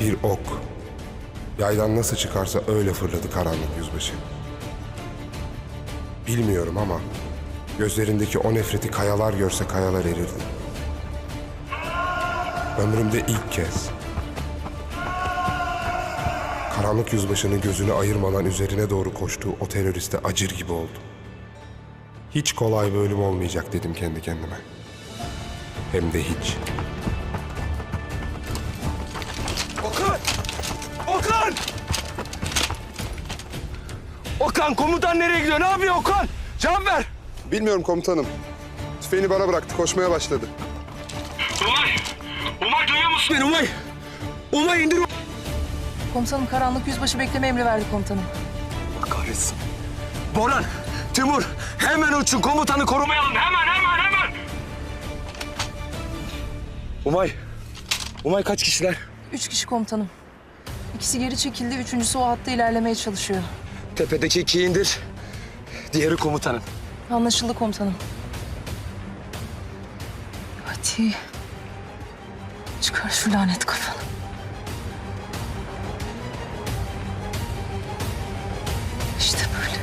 Bir ok. Yaydan nasıl çıkarsa öyle fırladı karanlık yüzbaşı. Bilmiyorum ama gözlerindeki o nefreti kayalar görse kayalar erirdi. Ömrümde ilk kez karanlık yüzbaşının gözünü ayırmadan üzerine doğru koştuğu o teröriste acır gibi oldu. Hiç kolay bir ölüm olmayacak dedim kendi kendime. Hem de hiç. Okan! Okan komutan nereye gidiyor? Ne yapıyor Okan? Cevap ver. Bilmiyorum komutanım. Tüfeğini bana bıraktı, koşmaya başladı. Umay! Umay duyuyor musun beni Umay? Umay indir. Komutanım karanlık yüzbaşı bekleme emri verdi komutanım. Allah kahretsin. Boran, Timur hemen uçun komutanı korumaya alın. Hemen hemen hemen. Umay. Umay kaç kişiler? Üç kişi komutanım. İkisi geri çekildi, üçüncüsü o hatta ilerlemeye çalışıyor. Tepedeki ikiyi indir. Diğeri komutanın. Anlaşıldı komutanım. Hadi. Çıkar şu lanet kafanı. İşte böyle.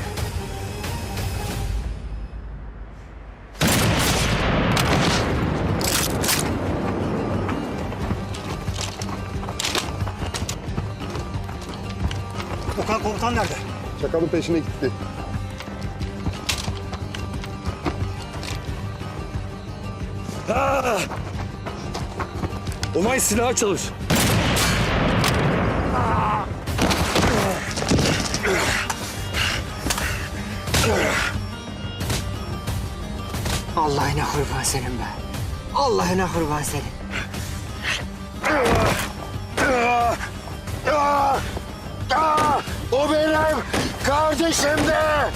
Okan komutan nerede? Çakalın peşine gitti. Umay silahı çalış. Allah'ına kurban senin be. Allah'ına kurban senin. Kardeşim de.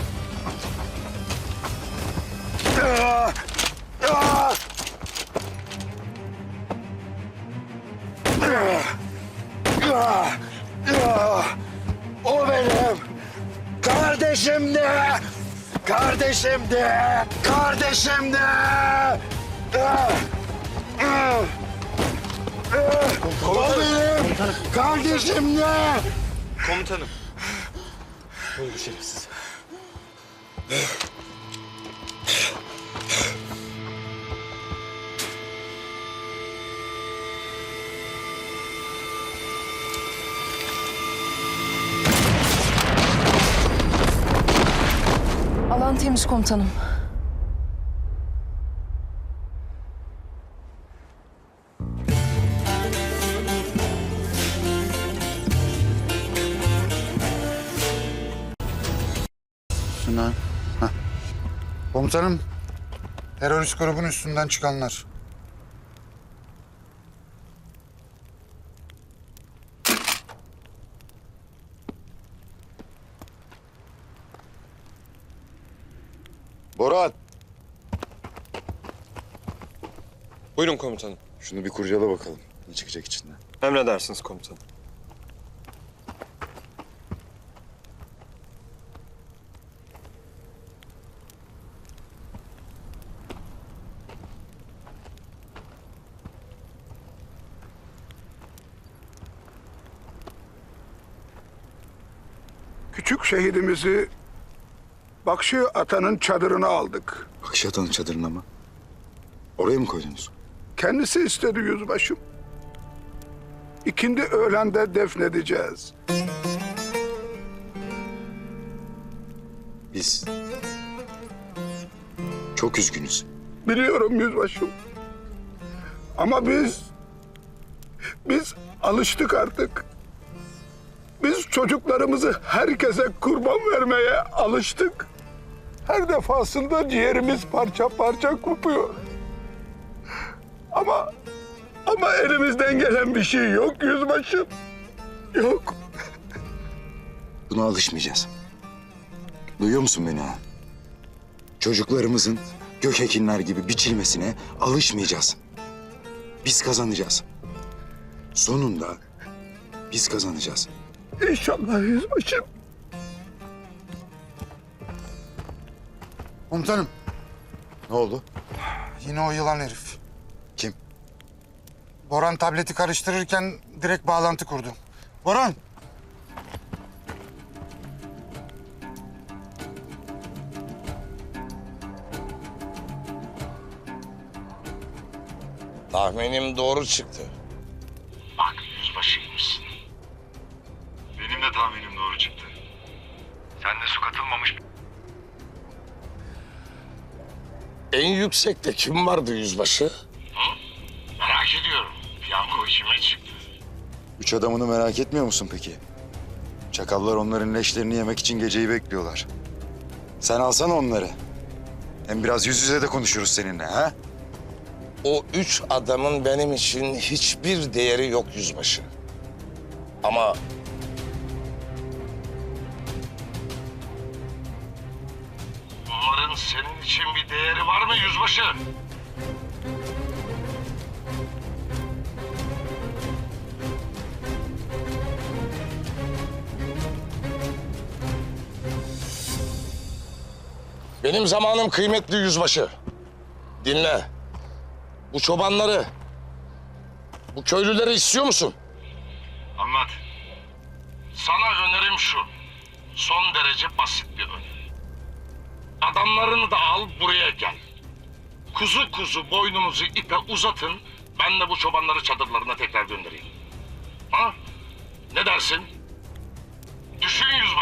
O benim kardeşim de. Kardeşim de. Kardeşim de. O benim kardeşim de. Komutanım. Öldü şerefsiz. Alan temiz komutanım. Komutanım, terörist grubun üstünden çıkanlar. Boran! Buyurun komutanım. Şunu bir kurcala bakalım. Ne çıkacak içinden? Emredersiniz komutanım. Küçük şehidimizi Bakşı Atan'ın çadırına aldık. Akşatan'ın çadırına mı? Oraya mı koydunuz? Kendisi istedi yüzbaşım. İkindi öğlende defnedeceğiz. Biz çok üzgünüz. Biliyorum yüzbaşım. Ama biz... Biz alıştık artık. Çocuklarımızı herkese kurban vermeye alıştık. Her defasında ciğerimiz parça parça kopuyor. Ama... Ama elimizden gelen bir şey yok yüzbaşım. Yok. Buna alışmayacağız. Duyuyor musun beni ha? Çocuklarımızın gök ekinler gibi biçilmesine alışmayacağız. Biz kazanacağız. Sonunda biz kazanacağız. İnşallah yüzbaşım. Komutanım. Ne oldu? Yine o yılan herif. Kim? Boran tableti karıştırırken direkt bağlantı kurdu. Boran! Tahminim doğru çıktı. En yüksekte kim vardı yüzbaşı? Merak ediyorum. Piyango kime çıktı? Üç adamını merak etmiyor musun peki? Çakallar onların leşlerini yemek için geceyi bekliyorlar. Sen alsana onları. Hem biraz yüz yüze de konuşuruz seninle ha? O üç adamın benim için hiçbir değeri yok yüzbaşı. Ama senin için bir değeri var mı yüzbaşı? benim zamanım kıymetli yüzbaşı. Dinle. Bu çobanları, bu köylüleri istiyor musun? Anlat. Sana önerim şu. Son derece basit bir öneri. Adamlarını da al buraya gel. Kuzu kuzu boynumuzu ipe uzatın. Ben de bu çobanları çadırlarına tekrar göndereyim. Ha? Ne dersin? Düşün yüzbaşı.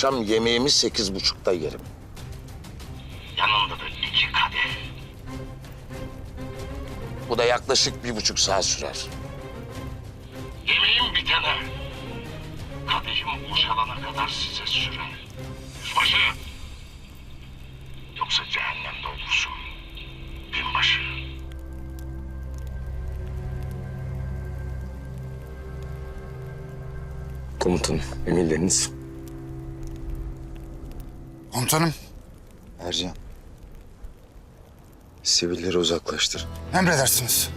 Akşam yemeğimi sekiz buçukta yerim. yanında da iki kadeh Bu da yaklaşık bir buçuk saat sürer. Yemeğim bitene, kadehim boşalana kadar size sürer. Yüzbaşı, yoksa cehennemde olursun. Binbaşı. Komutanım, emirleriniz. Komutanım, Ercan. Sivilleri uzaklaştır. emredersiniz.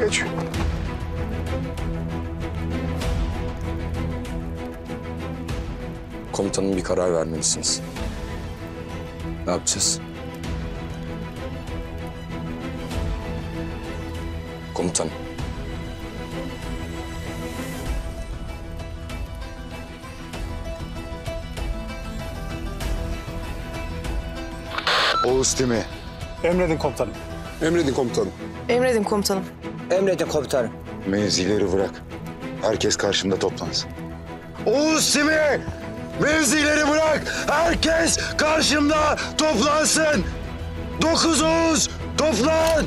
Geç. Komutanım bir karar vermelisiniz. Ne yapacağız? Komutanım. Oğuz Timi. Emredin komutanım. Emredin komutanım. Emredin komutanım. Mevzileri bırak. Herkes karşımda toplansın. Oğuz Timi! Mevzileri bırak! Herkes karşımda toplansın! Dokuz Oğuz! Toplan!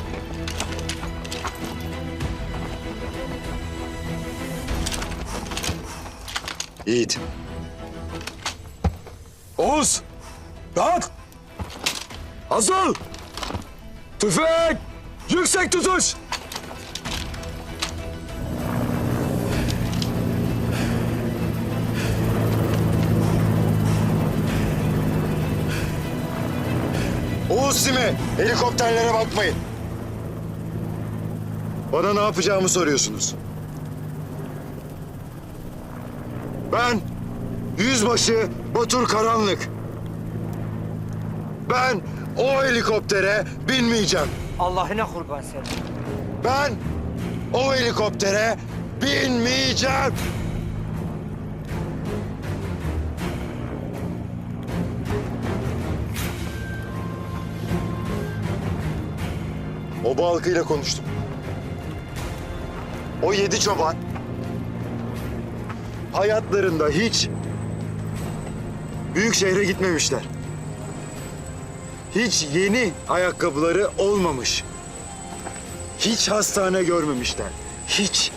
Yiğit. Oğuz! Rahat! Hazır! Tüfek! Yüksek tutuş! Oğuz Simi, helikopterlere bakmayın. Bana ne yapacağımı soruyorsunuz. Ben Yüzbaşı Batur Karanlık. Ben o helikoptere binmeyeceğim. Allah'ına kurban seni. Ben o helikoptere binmeyeceğim. O halkıyla konuştum. O yedi çoban hayatlarında hiç büyük şehre gitmemişler. Hiç yeni ayakkabıları olmamış. Hiç hastane görmemişler. Hiç.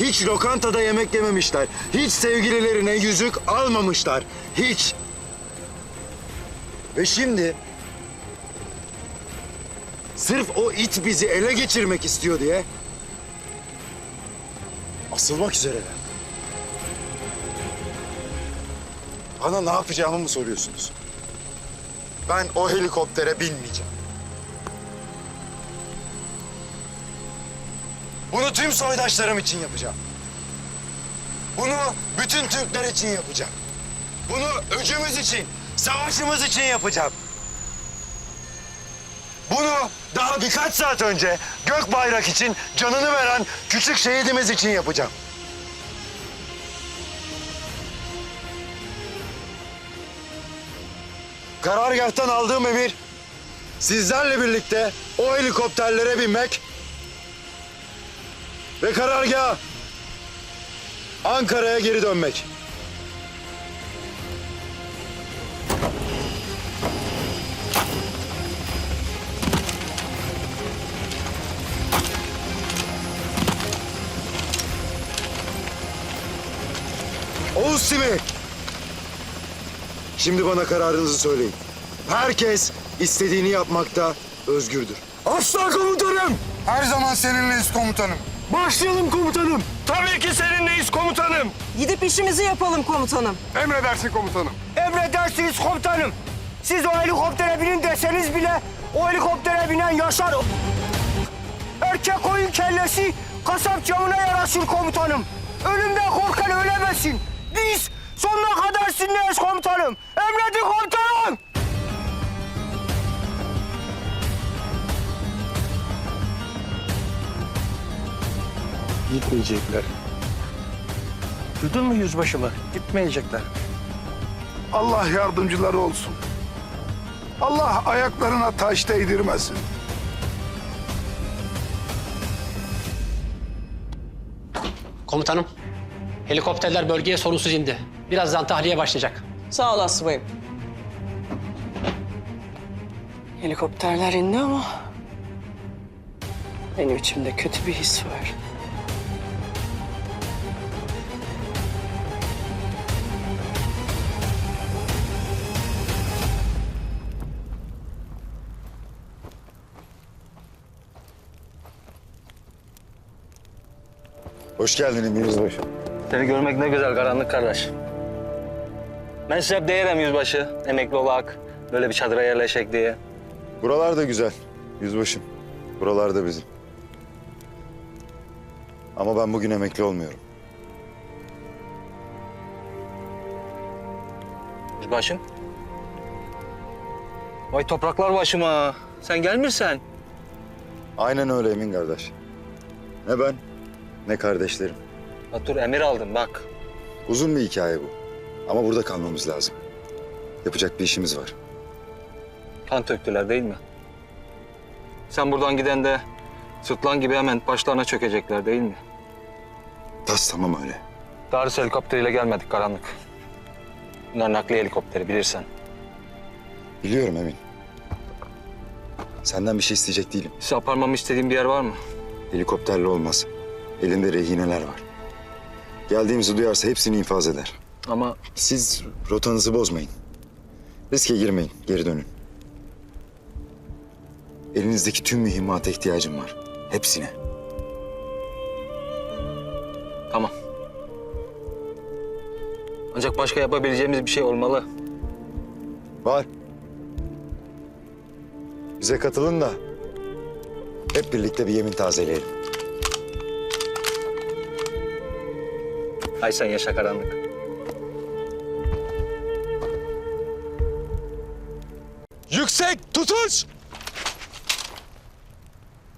Hiç lokantada yemek yememişler. Hiç sevgililerine yüzük almamışlar. Hiç. Ve şimdi sırf o it bizi ele geçirmek istiyor diye asılmak üzereler. Bana ne yapacağımı mı soruyorsunuz? Ben o helikoptere binmeyeceğim. Bunu tüm soydaşlarım için yapacağım. Bunu bütün Türkler için yapacağım. Bunu öcümüz için, savaşımız için yapacağım. Bunu daha birkaç saat önce gök bayrak için canını veren küçük şehidimiz için yapacağım. Karargahtan aldığım emir sizlerle birlikte o helikopterlere binmek ve karargaha Ankara'ya geri dönmek. Oğuz Simi. Şimdi bana kararınızı söyleyin. Herkes istediğini yapmakta özgürdür. Aslan komutanım. Her zaman seninleyiz komutanım. Başlayalım komutanım. Tabii ki seninleyiz komutanım. Gidip işimizi yapalım komutanım. Emredersin komutanım. Emredersiniz komutanım. Siz o helikoptere binin deseniz bile o helikoptere binen yaşar. Erkek koyun kellesi kasap camına yaraşır komutanım. Ölümden korkan ölemesin. Biz sonuna kadar sizinleyiz komutanım. Emredin komutanım. Gitmeyecekler. Duydun mu yüzbaşımı? Gitmeyecekler. Allah yardımcıları olsun. Allah ayaklarına taş değdirmesin. Komutanım, helikopterler bölgeye sorunsuz indi. Birazdan tahliye başlayacak. Sağ ol asubayım. Helikopterler indi ama benim içimde kötü bir his var. Hoş geldin Emir Yüzbaşı. Seni görmek ne güzel karanlık kardeş. Ben size hep değerim yüzbaşı. Emekli olak, böyle bir çadıra yerleşek diye. Buralar da güzel Yüzbaşım. Buralar da bizim. Ama ben bugün emekli olmuyorum. Yüzbaşım. Vay topraklar başıma. Sen gelmirsen. Aynen öyle Emin kardeş. Ne ben ne kardeşlerim. Batur emir aldım bak. Uzun bir hikaye bu. Ama burada kalmamız lazım. Yapacak bir işimiz var. Kan töktüler değil mi? Sen buradan giden de sırtlan gibi hemen başlarına çökecekler değil mi? Tas tamam öyle. Darius helikopteriyle gelmedik karanlık. Bunlar nakliye helikopteri bilirsen. Biliyorum Emin. Senden bir şey isteyecek değilim. Size aparmamı istediğin bir yer var mı? Helikopterle olmaz. Elinde rehineler var. Geldiğimizi duyarsa hepsini infaz eder. Ama Siz rotanızı bozmayın. Riske girmeyin, geri dönün. Elinizdeki tüm mühimmata ihtiyacım var. Hepsine. tamam. Ancak başka yapabileceğimiz bir şey olmalı. Var. Bize katılın da hep birlikte bir yemin tazeleyelim. Ay sen yaşa karanlık. Yüksek tutuş.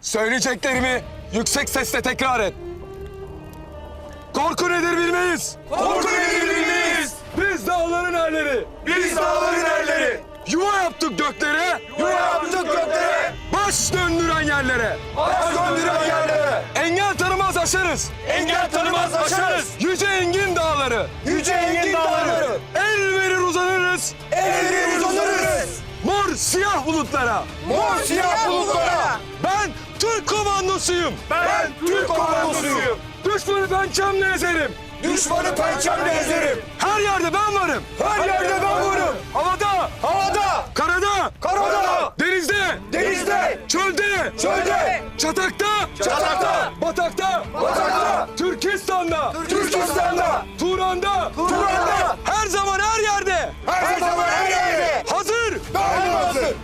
Söyleyeceklerimi yüksek sesle tekrar et. Korku nedir bilmeyiz. Korku nedir bilmeyiz. Biz dağların erleri. Biz dağların erleri. Yuva yaptık göklere. Yuva yaptık göklere. Baş döndüren yerlere. Baş döndüren yerlere. Engel tanımaz aşarız. Engel tanımaz aşarız. Yüce engin dağları. Yüce engin dağları. El verir uzanırız. El verir uzanırız. Mor siyah bulutlara. Mor siyah bulutlara. Ben Türk komandosuyum. Ben, Türk komandosuyum. Düşmanı pençemle ezerim. Düşmanı pençemle ezerim. Her yerde ben varım. Her yerde ben varım. Havada, Havada! Karada! Karada! Denizde! Denizde! Çölde! Çölde! Çatakta! Çatakta! Batakta! Batakta! Türkistan'da! Türkistan'da! Turan'da! Turan'da! Her zaman her yerde! Her, zaman her yerde!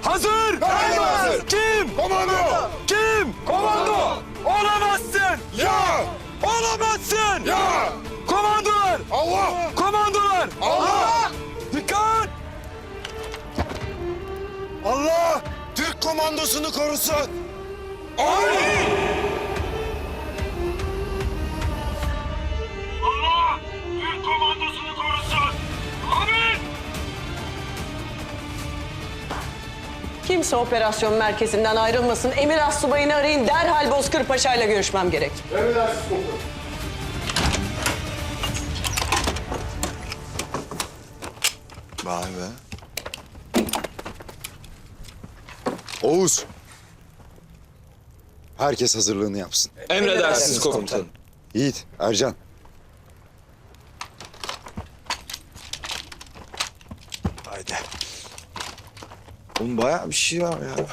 Hazır! Hazır! Hazır! Kim? Komando! Kim? Komando! Olamazsın! Ya! Olamazsın! Ya! Komandolar! Allah! Komandolar! Allah! Dikkat! Allah Türk komandosunu korusun. Amin. Kimse operasyon merkezinden ayrılmasın. Emir Assubay'ını arayın. Derhal Bozkır Paşa ile görüşmem gerek. Vay be. Oğuz. Herkes hazırlığını yapsın. Emredersiniz komutanım. Yiğit, Ercan. Oğlum bayağı bir şey var ya.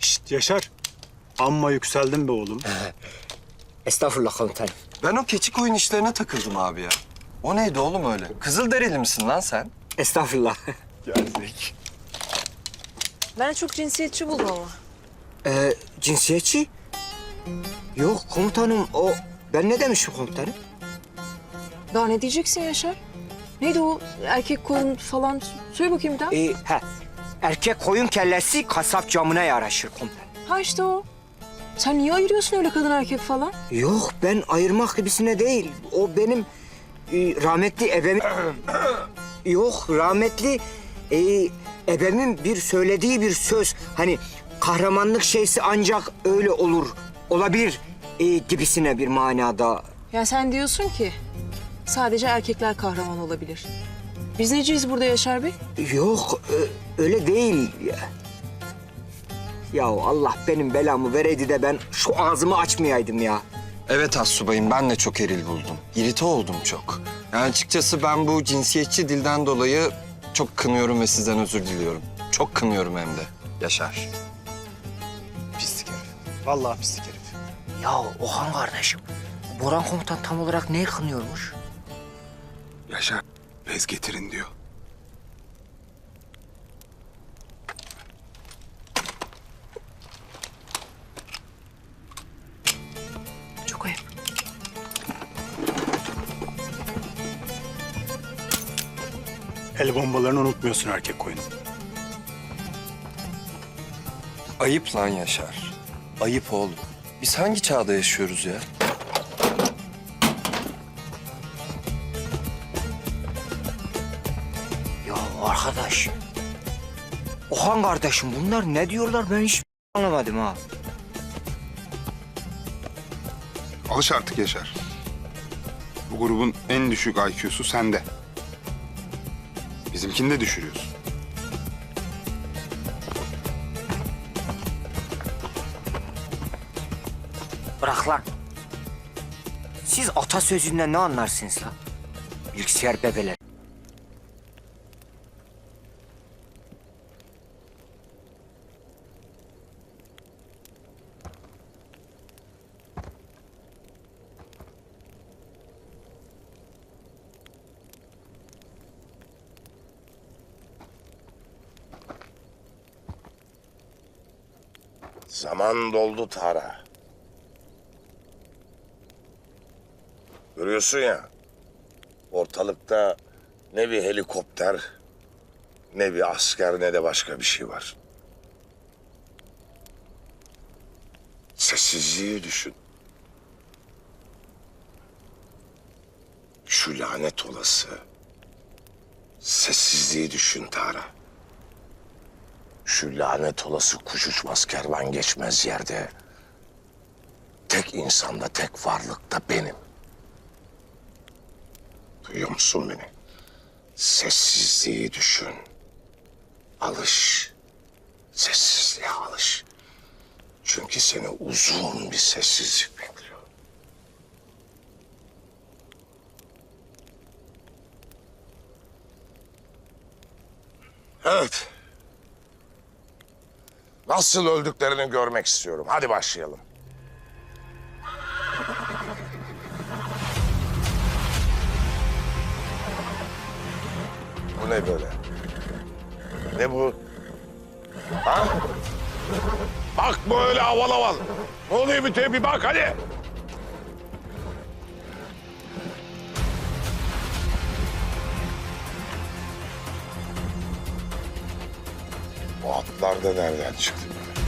Şşt Yaşar. Amma yükseldin be oğlum. Estağfurullah komutanım. Ben o keçi koyun işlerine takıldım abi ya. O neydi oğlum öyle? Kızıl dereli misin lan sen? Estağfurullah. Geldik. Ben çok cinsiyetçi buldum ama. Ee, cinsiyetçi? Yok komutanım o... Ben ne demişim komutanım? Daha ne diyeceksin Yaşar? Neydi o erkek koyun falan? Söyle bakayım bir daha. Ee, he. Erkek koyun kellesi kasap camına yaraşır komutanım. Ha işte o. Sen niye ayırıyorsun öyle kadın erkek falan? Yok ben ayırmak gibisine değil. O benim e, rahmetli ebemin... Yok rahmetli e, ebemin bir söylediği bir söz. Hani kahramanlık şeysi ancak öyle olur, olabilir e, gibisine bir manada. Ya sen diyorsun ki sadece erkekler kahraman olabilir. Biz neciyiz burada Yaşar Bey? Yok öyle değil. Ya. ya Allah benim belamı vereydi de ben şu ağzımı açmayaydım ya. Evet Assubayım ben de çok eril buldum. İrite oldum çok. Yani açıkçası ben bu cinsiyetçi dilden dolayı çok kınıyorum ve sizden özür diliyorum. Çok kınıyorum hem de. Yaşar. Pislik herif. Vallahi pislik herif. Ya Ohan kardeşim, Boran komutan tam olarak neyi kınıyormuş? Yaşar, bez getirin diyor. Çok ayıp. El bombalarını unutmuyorsun erkek koyun. Ayıp lan Yaşar. Ayıp oğlum. Biz hangi çağda yaşıyoruz ya? Ya Ohan kardeşim bunlar ne diyorlar ben hiç anlamadım ha. Alış artık Yaşar. Bu grubun en düşük IQ'su sende. Bizimkini de düşürüyorsun. Bırak lan. Siz atasözünden ne anlarsınız lan? Bilgisayar bebeler. Zaman doldu Tara. Görüyorsun ya. Ortalıkta ne bir helikopter, ne bir asker, ne de başka bir şey var. Sessizliği düşün. Şu lanet olası sessizliği düşün Tara şu lanet olası kuş uçmaz kervan geçmez yerde... ...tek insanda, tek varlıkta benim. Duyuyor musun beni? Sessizliği düşün. Alış. Sessizliğe alış. Çünkü seni uzun bir sessizlik bekliyor. Evet. Nasıl öldüklerini görmek istiyorum. Hadi başlayalım. Bu ne böyle? Ne bu? Ha? Bak böyle aval aval. Ne oluyor bir bir bak hadi. Atlar da nereden çıktı böyle?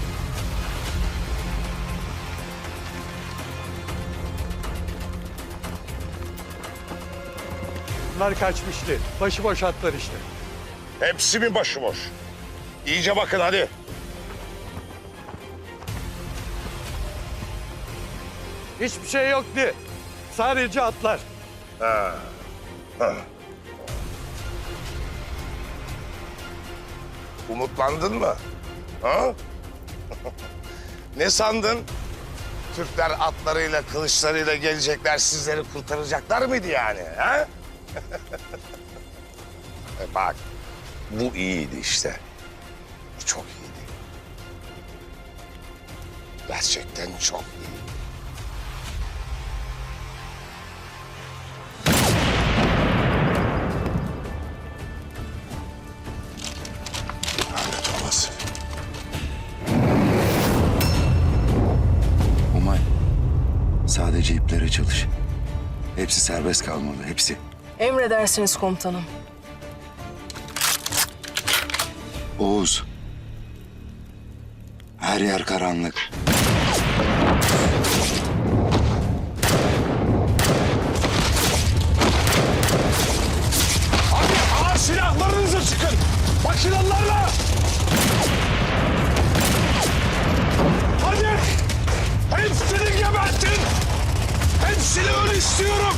Bunlar kaçmıştı. Başıboş atlar işte. Hepsi mi başıboş? İyice bakın hadi. Hiçbir şey yoktu. Sadece atlar. Ha. Ha. Umutlandın mı? Ha? ne sandın? Türkler atlarıyla, kılıçlarıyla gelecekler, sizleri kurtaracaklar mıydı yani? Ha? E Bak, bu iyiydi işte. Bu çok iyiydi. Gerçekten çok iyi. Serbest kalmalı, hepsi. Emredersiniz komutanım. Oğuz. Her yer karanlık. Hadi ağır silahlarınızı çıkın. Makinalarla. Hadi. Hepsini gebertin. Hepsini öl istiyorum.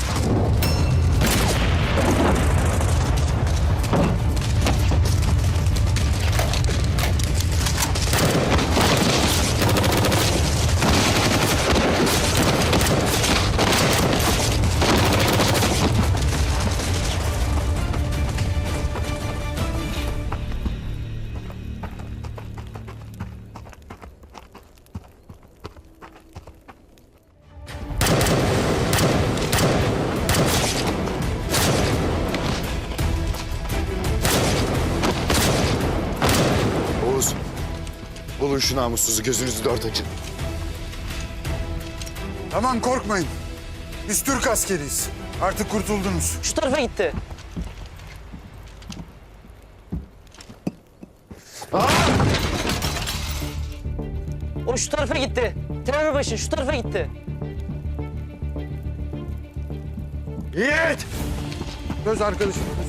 Şu namussuzu, gözünüzü dört açın. Tamam korkmayın. Biz Türk askeriyiz. Artık kurtuldunuz. Şu tarafa gitti. O şu tarafa gitti. Terör başı şu tarafa gitti. Yiğit! Göz arkadaşım.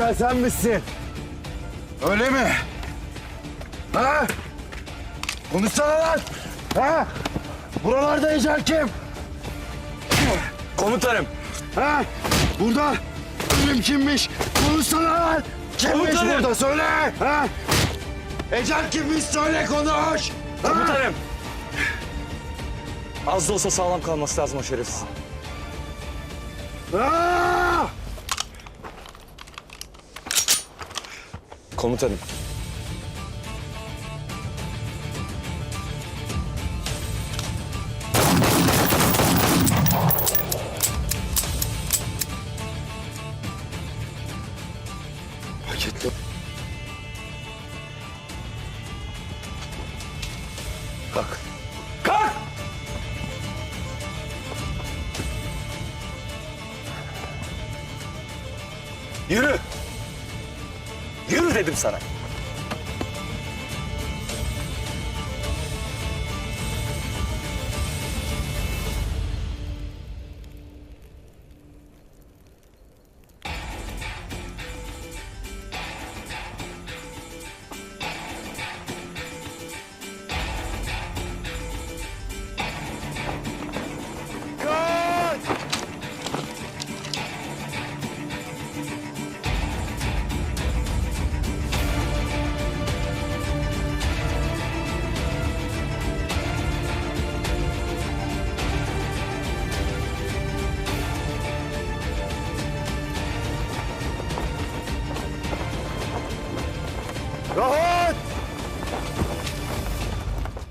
Ecel sen misin? Öyle mi? Ha? Konuşsana lan! Ha? Buralarda Ecel kim? Komutanım. Ha? Burada ölüm kimmiş? Konuşsana lan! Kimmiş burada söyle! Ha? Ecel kimmiş söyle konuş! Komutanım. Az da olsa sağlam kalması lazım o şerefsiz. Ha? Komutanım. Paketli. Kalk. Kalk! Yürü! Yürü dedim sana.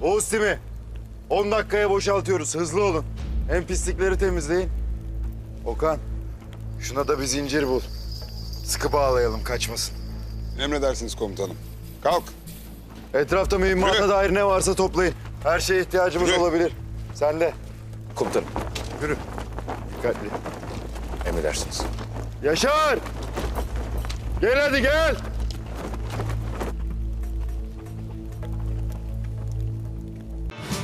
Oğuz Timi. 10 dakikaya boşaltıyoruz. Hızlı olun. Hem pislikleri temizleyin. Okan, şuna da bir zincir bul. Sıkı bağlayalım, kaçmasın. Emredersiniz komutanım. Kalk. Etrafta mühimmata dair ne varsa toplayın. Her şeye ihtiyacımız Yürü. olabilir. Sen de. Komutanım. Yürü. Dikkatli. Emredersiniz. Yaşar! Gel hadi gel!